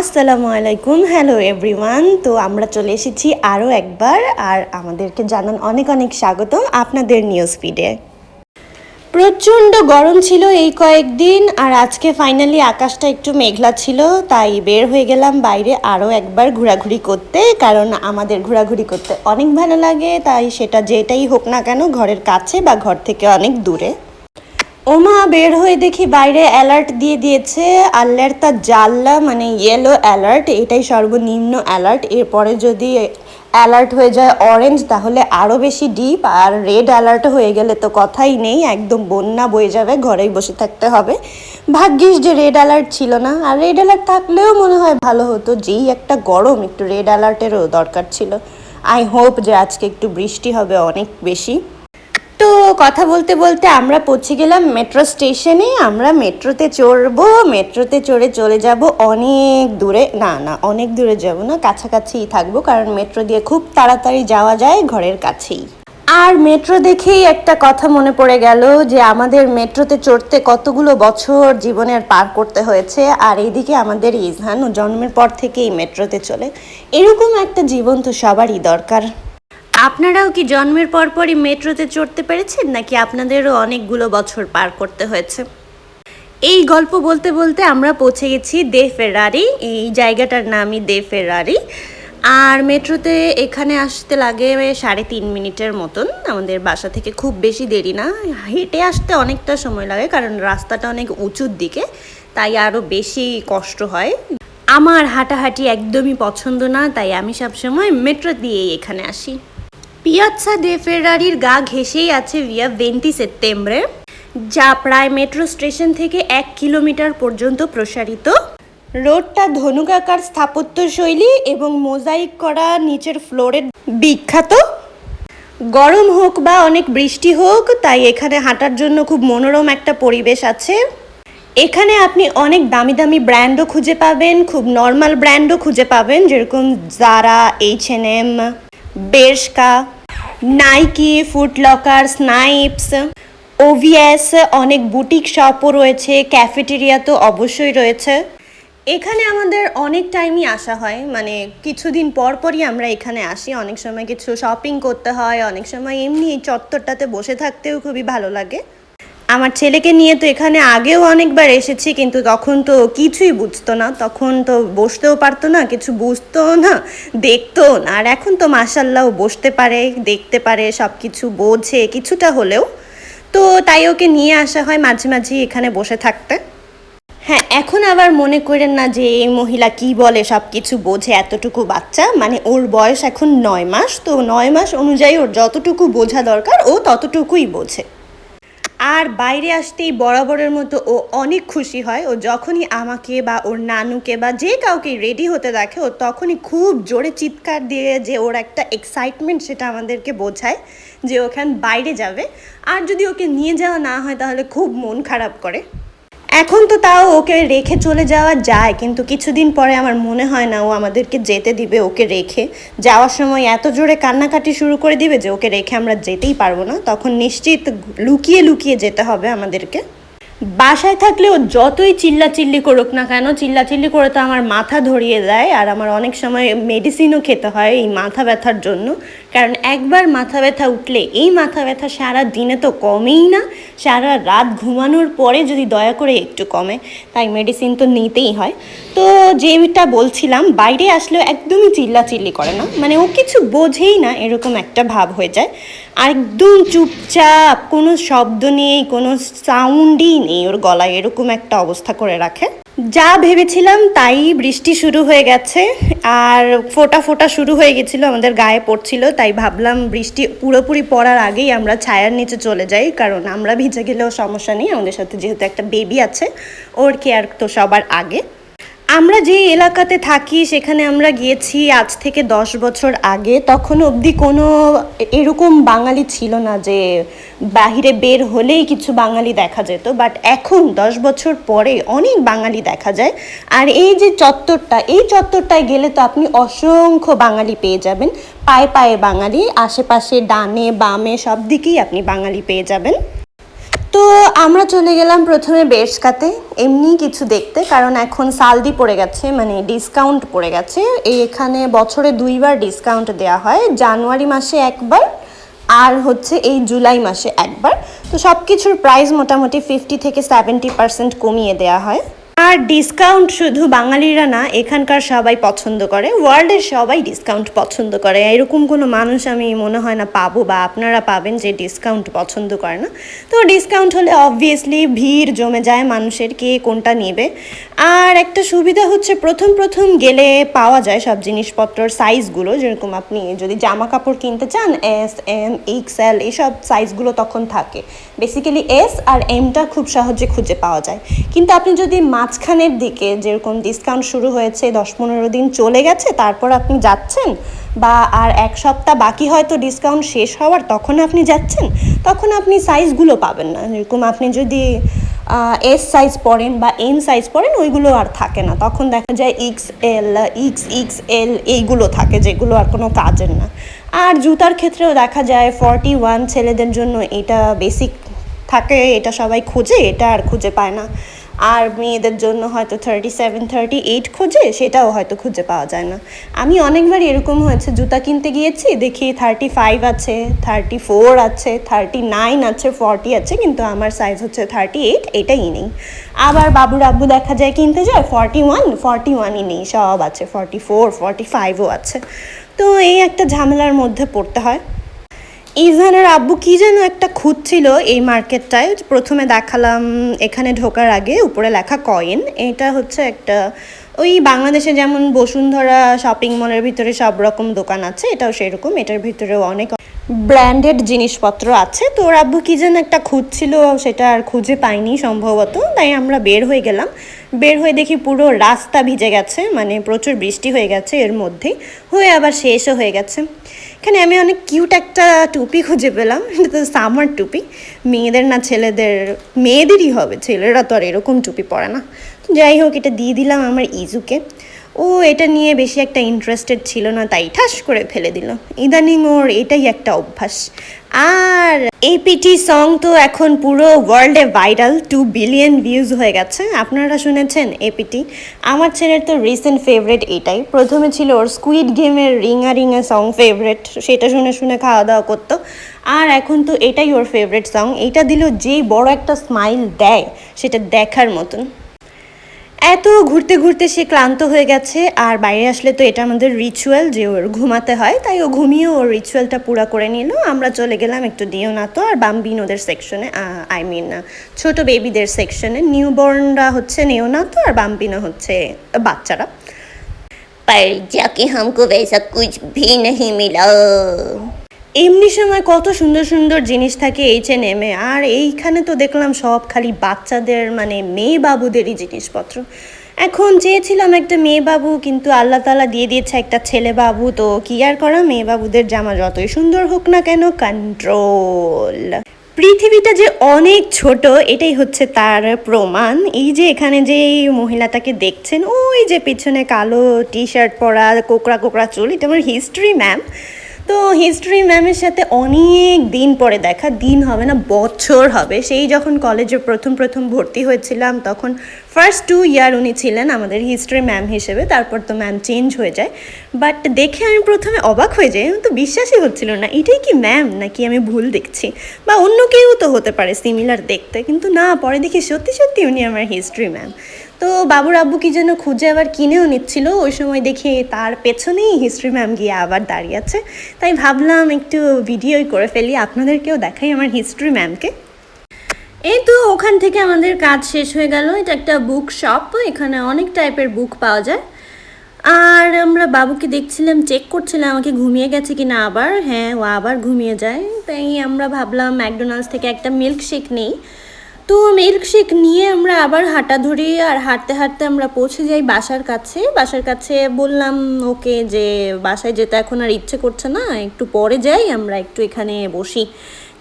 আসসালামু আলাইকুম। Hello everyone তো আমরা চলে এসেছি আরও একবার, আর আমাদেরকে জানান অনেক অনেক স্বাগতম আপনাদের নিউজ ফিডে প্রচণ্ড গরম ছিল এই কয়েকদিন, আর আজকে ফাইনালি আকাশটা একটু মেঘলা ছিল, তাই বের হয়ে গেলাম বাইরে আরও একবার ঘোরাঘুরি করতে, কারণ আমাদের ঘোরাঘুরি করতে অনেক ভালো লাগে, তাই সেটা যেটাই হোক না কেন, ঘরের কাছে বা ঘর থেকে অনেক দূরে। ওমা বের হয়ে দেখি বাইরে অ্যালার্ট দিয়ে দিয়েছে। আল্লাহর জাল্লা মানে ইয়েলো অ্যালার্ট এটাই সর্বনিম্ন অ্যালার্ট এরপরে যদি অ্যালার্ট হয়ে যায় অরেঞ্জ তাহলে আরও বেশি ডিপ আর রেড অ্যালার্ট হয়ে গেলে তো কথাই নেই, একদম বন্যা বয়ে যাবে, ঘরেই বসে থাকতে হবে। ভাগ্যিস যে রেড অ্যালার্ট ছিল না, আর রেড অ্যালার্ট থাকলেও মনে হয় ভালো হতো, যেই একটা গরম, একটু রেড অ্যালার্টেরও দরকার ছিল। আই হোপ যে আজকে একটু বৃষ্টি হবে অনেক বেশি। তো কথা বলতে বলতে আমরা পৌঁছে গেলাম মেট্রো স্টেশনে আমরা মেট্রোতে চড়বো মেট্রোতে চড়ে চলে যাব অনেক দূরে। না না, অনেক দূরে যাব না, কাছাকাছিই থাকব কারণ মেট্রো দিয়ে খুব তাড়াতাড়ি যাওয়া যায় ঘরের কাছেই। আর মেট্রো দেখেই একটা কথা মনে পড়ে গেল যে আমাদের মেট্রোতে চড়তে কতগুলো বছর জীবনের পার করতে হয়েছে। আর এইদিকে আমাদের ইজহান ও জন্মের পর থেকেই মেট্রোতে চলে। এরকম একটা জীবন তো সবারই দরকার। আপনারাও কি জন্মের পরপরই মেট্রোতে চড়তে পেরেছেন, নাকি আপনাদেরও অনেকগুলো বছর পার করতে হয়েছে? এই গল্প বলতে বলতে আমরা পৌঁছে গেছি দে ফেরারি, এই জায়গাটার নামই দে ফেরারি। আর মেট্রোতে এখানে আসতে লাগে সাড়ে তিন মিনিটের মতন। আমাদের বাসা থেকে খুব বেশি দেরি না। হেঁটে আসতে অনেকটা সময় লাগে, কারণ রাস্তাটা অনেক উঁচুর দিকে, তাই আরও বেশি কষ্ট হয়। আমার হাঁটাহাঁটি একদমই পছন্দ না, তাই আমি সবসময় মেট্রো দিয়েই এখানে আসি। পিয়াচ্ছা দে ফেরারির গা ঘেঁষেই আছে ভিয়া ভেন্টি সেপ্টেম্বরে যা প্রায় মেট্রো স্টেশন থেকে এক কিলোমিটার পর্যন্ত প্রসারিত। রোডটা ধনুকাকার স্থাপত্য শৈলী এবং মোজাইক করা নিচের ফ্লোরের বিখ্যাত। গরম হোক বা অনেক বৃষ্টি হোক, তাই এখানে হাঁটার জন্য খুব মনোরম একটা পরিবেশ আছে। এখানে আপনি অনেক দামি দামি ব্র্যান্ডও খুঁজে পাবেন, খুব নর্মাল ব্র্যান্ডও খুঁজে পাবেন, যেরকম Zara H N M Bershka Nike Footlocker Snipes OVS অনেক বুটিক শপও রয়েছে ক্যাফেটেরিয়া তো অবশ্যই রয়েছে। এখানে আমাদের অনেক টাইমই আসা হয় মানে কিছুদিন পর পরই আমরা এখানে আসি। অনেক সময় কিছু শপিং করতে হয়, অনেক সময় এমনি এই চত্বরটাতে বসে থাকতেও খুবই ভালো লাগে। আমার ছেলেকে নিয়ে তো এখানে আগেও অনেকবার এসেছি, কিন্তু তখন তো কিছুই বুঝতো না। তখন তো বসতেও পারতো না, কিছু বুঝতো না, দেখতো না। আর এখন তো মাসাল্লাহ বসতে পারে, দেখতে পারে সব কিছু বোঝে, কিছুটা হলেও। তো তাই ওকে নিয়ে আসা হয় মাঝে মাঝে এখানে বসে থাকতে। হ্যাঁ এখন আবার মনে করেন না যে এই মহিলা কি বলে সব কিছু বোঝে, এতটুকু বাচ্চা? মানে ওর বয়স এখন নয় মাস, তো নয় মাস অনুযায়ী ওর যতটুকু বোঝা দরকার, ও ততটুকুই বোঝে। আর বাইরে আসতেই বরাবরের মতো ও অনেক খুশি হয়। ও যখনই আমাকে বা ওর নানুকে বা যে কাউকে রেডি হতে দেখে, ও তখনই খুব জোরে চিৎকার দিয়ে যে ওর একটা এক্সাইটমেন্ট সেটা আমাদেরকে বোঝায় যে ওখান বাইরে যাবে। আর যদি ওকে নিয়ে যাওয়া না হয়, তাহলে খুব মন খারাপ করে। এখন তো তাও ওকে রেখে চলে যাওয়া যায়, কিন্তু কিছুদিন পরে আমার মনে হয় না ও আমাদেরকে যেতে দিবে ওকে রেখে। যাওয়ার সময় এত জোরে কান্নাকাটি শুরু করে দিবে যে ওকে রেখে আমরা যেতেই পারব না। তখন নিশ্চিত লুকিয়ে লুকিয়ে যেতে হবে আমাদেরকে। বাসায় থাকলেও যতই চিল্লা চিল্লি করুক না কেন চিল্লা চিল্লি করে তো আমার মাথা ধরিয়ে দেয় আর আমার অনেক সময় মেডিসিনও খেতে হয় এই মাথা ব্যথার জন্য। কারণ একবার মাথা ব্যথা উঠলে এই মাথা ব্যথা সারা দিনে তো কমেই না, সারা রাত ঘুমানোর পরে যদি দয়া করে একটু কমে, তাই মেডিসিন তো নিতেই হয়। তো যেটা বলছিলাম, বাইরে আসলেও একদমই চিল্লা চিল্লি করে না মানে ও কিছু বোঝেই না, এরকম একটা ভাব হয়ে যায়। একদম চুপচাপ, কোনো শব্দ নেই, কোনো সাউন্ডই নেই ওর গলায় এরকম একটা অবস্থা করে রাখে। যা ভেবেছিলাম তাই বৃষ্টি শুরু হয়ে গেছে, আর ফোটা ফোটা শুরু হয়ে গেছিল, আমাদের গায়ে পড়ছিল, তাই ভাবলাম বৃষ্টি পুরোপুরি পড়ার আগেই আমরা ছায়ার নিচে চলে যাই, কারণ আমরা ভিজে গেলেও সমস্যা নেই, আমাদের সাথে যেহেতু একটা বেবি আছে, ওর কেয়ার তো সবার আগে। আমরা যে এলাকাতে থাকি, সেখানে আমরা গিয়েছি আজ থেকে দশ বছর আগে। তখন অবধি কোনো এরকম বাঙালি ছিল না যে বাহিরে বের হলেই কিছু বাঙালি দেখা যেত। বাট এখন দশ বছর পরে অনেক বাঙালি দেখা যায়। আর এই যে চত্বরটা, এই চত্বরটায় গেলে তো আপনি অসংখ্য বাঙালি পেয়ে যাবেন। পায়ে পায়ে বাঙালি, আশেপাশে ডানে বামে সব দিকেই আপনি বাঙালি পেয়ে যাবেন। তো আমরা চলে গেলাম প্রথমে বেশকাতে এমনি কিছু দেখতে, কারণ এখন সালদি পড়ে গেছে মানে ডিসকাউন্ট পড়ে গেছে। এই এখানে বছরে দুইবার ডিসকাউন্ট দেওয়া হয়, জানুয়ারি মাসে একবার আর হচ্ছে এই জুলাই মাসে একবার। তো সব কিছুর প্রাইস মোটামুটি ফিফটি থেকে সেভেন্টি পার্সেন্ট কমিয়ে দেওয়া হয়। আর ডিসকাউন্ট শুধু বাঙালিরা না, এখানকার সবাই পছন্দ করে ওয়ার্ল্ডের সবাই ডিসকাউন্ট পছন্দ করে। এরকম কোনো মানুষ আমি মনে হয় না পাবো বা আপনারা পাবেন যে ডিসকাউন্ট পছন্দ করে না। তো ডিসকাউন্ট হলে অবভিয়াসলি ভিড় জমে যায় মানুষের কে কোনটা নেবে। আর একটা সুবিধা হচ্ছে প্রথম প্রথম গেলে পাওয়া যায় সব জিনিসপত্রর সাইজগুলো যেরকম আপনি যদি জামা কাপড় কিনতে চান এস এম এক্সএল এসব সাইজগুলো তখন থাকে। বেসিক্যালি এস আর এমটা খুব সহজে খুঁজে পাওয়া যায়। কিন্তু আপনি যদি মাঝখানের দিকে যেরকম ডিসকাউন্ট শুরু হয়েছে, দশ পনেরো দিন চলে গেছে, তারপর আপনি যাচ্ছেন বা আর এক সপ্তাহ বাকি হয়তো ডিসকাউন্ট শেষ হওয়ার তখন আপনি যাচ্ছেন, তখন আপনি সাইজগুলো পাবেন না। যেরকম আপনি যদি এস সাইজ পরেন বা এম সাইজ পরেন, ওইগুলো আর থাকে না। তখন দেখা যায় এক্স এল ইক্স ইক্স এল এইগুলো থাকে, যেগুলো আর কোনো কাজের না। আর জুতার ক্ষেত্রেও দেখা যায় ফর্টি ওয়ান ছেলেদের জন্য এটা বেসিক থাকে, এটা সবাই খুঁজে, এটা আর খুঁজে পায় না। আর মেয়েদের জন্য হয়তো থার্টি সেভেন থার্টি এইট খুঁজে, সেটাও হয়তো খুঁজে পাওয়া যায় না। আমি অনেকবার এরকম হয়েছে, জুতা কিনতে গিয়েছি, দেখি থার্টি ফাইভ আছে থার্টি ফোর আছে থার্টি নাইন আছে ফর্টি আছে, কিন্তু আমার সাইজ হচ্ছে থার্টি এইট এটাই নেই। আবার বাবুর আব্বু দেখা যায় কিনতে যায় ফর্টি ওয়ান ফর্টি ওয়ানই নেই, সব আছে ফর্টি ফোর ফর্টি ফাইভও আছে। তো এই একটা ঝামেলার মধ্যে পড়তে হয়। ইজহানের আব্বু কি যেন একটা খুঁজছিল এই মার্কেটটায়। প্রথমে দেখালাম এখানে ঢোকার আগে, উপরে লেখা কয়েন। এটা হচ্ছে একটা, ওই বাংলাদেশে যেমন বসুন্ধরা শপিং মলের ভিতরে সব রকম দোকান আছে, এটাও সেরকম। এটার ভিতরেও অনেক ব্র্যান্ডেড জিনিসপত্র আছে। তো ওর আব্বু কি যেন একটা খুঁজছিল, সেটা আর খুঁজে পাইনি সম্ভবত। তাই আমরা বের হয়ে গেলাম। বের হয়ে দেখি পুরো রাস্তা ভিজে গেছে মানে প্রচুর বৃষ্টি হয়ে গেছে এর মধ্যেই। হয়ে আবার শেষও হয়ে গেছে। এখানে আমি অনেক কিউট একটা টুপি খুঁজে পেলাম, এটা তো সামার টুপি। মেয়েদের না ছেলেদের, মেয়েদেরই হবে, ছেলেরা তো আর এরকম টুপি পরে না। যাই হোক, এটা দিয়ে দিলাম আমার ইজুকে। ও, এটা নিয়ে বেশি একটা ইন্টারেস্টেড ছিল না, তাই ঠাস করে ফেলে দিল। ইদানিং ওর এটাই একটা অভ্যাস। আর এপিটি সং তো এখন পুরো ওয়ার্ল্ডে ভাইরাল টু বিলিয়ন ভিউজ হয়ে গেছে। আপনারা শুনেছেন এপিটি আমার ছেলের তো রিসেন্ট ফেভারিট এটাই। প্রথমে ছিল ওর স্কুইড গেমের রিঙা রিঙা সং ফেভারিট সেটা শুনে শুনে খাওয়া দাওয়া করতো। আর এখন তো এটাই ওর ফেভারিট সং এইটা দিল যেই বড় একটা স্মাইল দেয়, সেটা দেখার মতন। এত ঘুরতে ঘুরতে সে ক্লান্ত হয়ে গেছে আর বাইরে আসলে তো এটা আমাদের রিচুয়াল যে ওর ঘুমাতে হয় তাই ও ঘুমিয়ে ওর রিচুয়ালটা পুরো করে নিল আমরা চলে গেলাম একটু দিওনাতো আর বাম্বিনোদের সেকশনে আই মিন ছোট বেবিদের সেকশনে নিউবর্নরা হচ্ছে নেওনাতো আর বাম্বিনো হচ্ছে বাচ্চারা पर जाके हमको वैसा कुछ भी नहीं मिला এমনি সময় কত সুন্দর সুন্দর জিনিস থাকে এইচ এন এম এ। আর এইখানে তো দেখলাম সব খালি বাচ্চাদের মানে মেয়ে বাবুদেরই জিনিসপত্র। এখন চেয়েছিলাম একটা মেয়ে বাবু, কিন্তু আল্লাহ তালা দিয়ে দিয়েছে একটা ছেলে বাবু। তো কি আর করা, মেয়ে বাবুদের জামা যতই সুন্দর হোক না কেন কন্ট্রোল পৃথিবীটা যে অনেক ছোট, এটাই হচ্ছে তার প্রমাণ। এই যে এখানে যে মহিলাটাকে দেখছেন, ওই যে পিছনে কালো টি শার্ট পরা কোকড়া কোকড়া চুল, এটা আমার হিস্ট্রি ম্যাম তো হিস্ট্রি ম্যামের সাথে অনেক দিন পরে দেখা, দিন হবে না, বছর হবে। সেই যখন কলেজে প্রথম প্রথম ভর্তি হয়েছিলাম, তখন ফার্স্ট টু ইয়ার উনি ছিলেন আমাদের হিস্ট্রি ম্যাম হিসেবে, তারপর তো ম্যাম চেঞ্জ হয়ে যায়। বাট দেখে আমি প্রথমে অবাক হয়ে যাই তো বিশ্বাসই হচ্ছিল না, এটাই কি ম্যাম নাকি আমি ভুল দেখছি? বা অন্য কেউ তো হতে পারে সিমিলার দেখতে, কিন্তু না, পরে দেখি সত্যি সত্যি উনি আমার হিস্ট্রি ম্যাম তো বাবুর আব্বু কি যেন খুঁজে আবার কিনেও নিচ্ছিল। ওই সময় দেখি তার পেছনেই হিস্ট্রি ম্যাম গিয়ে আবার দাঁড়িয়ে আছে। তাই ভাবলাম একটু ভিডিওই করে ফেলি, আপনাদেরকেও দেখাই আমার হিস্ট্রি ম্যামকে এই তো ওখান থেকে আমাদের কাজ শেষ হয়ে গেল। এটা একটা বুক শপ এখানে অনেক টাইপের বুক পাওয়া যায়। আর আমরা বাবুকে দেখছিলাম চেক করছিলাম, আমাকে ঘুমিয়ে গেছে কি না আবার। হ্যাঁ ও আবার ঘুমিয়ে যায়। তাই আমরা ভাবলাম ম্যাকডোনাল্ডস থেকে একটা মিল্ক শেক নেই। তো মিল্কশেক নিয়ে আমরা আবার হাঁটা ধরি আর হাঁটতে হাঁটতে আমরা পৌঁছে যাই বাসার কাছে। বাসার কাছে বললাম ওকে যে বাসায় যেতে এখন আর ইচ্ছে করছে না, একটু পরে যাই, আমরা একটু এখানে বসি।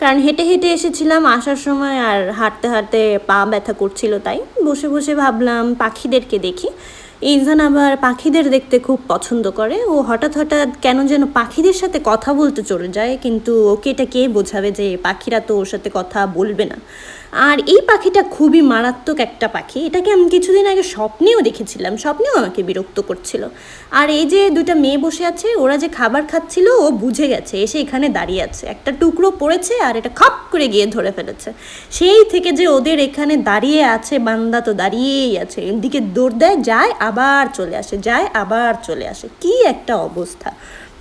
কারণ হেঁটে হেঁটে এসেছিলাম আসার সময় আর হাঁটতে হাঁটতে পা ব্যথা করছিল তাই। বসে বসে ভাবলাম পাখিদেরকে দেখি। ইনসান আবার পাখিদের দেখতে খুব পছন্দ করে। ও হঠাৎ হঠাৎ কেন যেন পাখিদের সাথে কথা বলতে চলে যায়, কিন্তু ওকে এটা কে বোঝাবে যে পাখিরা তো ওর সাথে কথা বলবে না? আর এই পাখিটা খুবই মারাত্মক একটা পাখি। এটাকে আমি কিছুদিন আগে স্বপ্নেও দেখেছিলাম, স্বপ্নেও আমাকে বিরক্ত করছিল। আর এই যে দুইটা মেয়ে বসে আছে, ওরা যে খাবার খাচ্ছিল, ও বুঝে গেছে, এসে এখানে দাঁড়িয়ে আছে। একটা টুকরো পড়েছে আর এটা খপ করে গিয়ে ধরে ফেলেছে। সেই থেকে যে ওদের এখানে দাঁড়িয়ে আছে বান্দা তো দাঁড়িয়েই আছে। এদিকে দৌড় দেয়, যায়, আবার চলে আসে, যায়, আবার চলে আসে। কি একটা অবস্থা।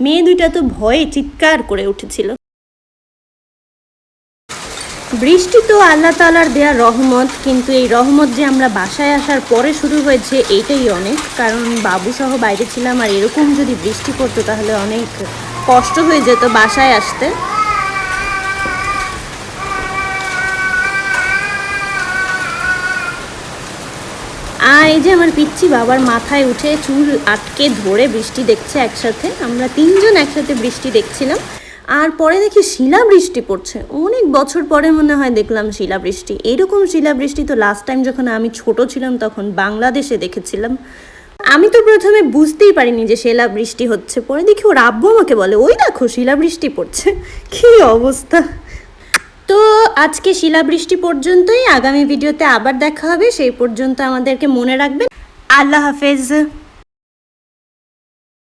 মেয়ে দুইটা তো ভয়ে চিৎকার করে উঠেছিল। বৃষ্টি তো আল্লাহ তালার দেয়া রহমত, কিন্তু এই রহমত যে আমরা বাসায় আসার পরে শুরু হয়েছে, এইটাই অনেক। কারণ বাবু সহ বাইরে ছিলাম আর এরকম যদি বৃষ্টি পড়তো তাহলে অনেক কষ্ট হয়ে যেত বাসায় আসতে। আর এই যে আমার পিচ্ছি বাবার মাথায় উঠে চুল আটকে ধরে বৃষ্টি দেখছে একসাথে। আমরা তিনজন একসাথে বৃষ্টি দেখছিলাম। আর পরে দেখি শিলা বৃষ্টি পড়ছে। অনেক বছর পরে মনে হয় দেখলাম শিলা বৃষ্টি এরকম শিলা বৃষ্টি তো লাস্ট টাইম যখন আমি ছোট ছিলাম তখন বাংলাদেশে দেখেছিলাম। আমি তো প্রথমে বুঝতেই পারিনি যে শিলা বৃষ্টি হচ্ছে। পরে দেখি ওর আব্বু আমাকে বলে, ওই দেখো শিলা বৃষ্টি পড়ছে। কী অবস্থা? তো আজকে শিলাবৃষ্টি পর্যন্তই। আগামী ভিডিওতে আবার দেখা হবে। সেই পর্যন্ত আমাদেরকে মনে রাখবেন। আল্লাহ হাফেজ।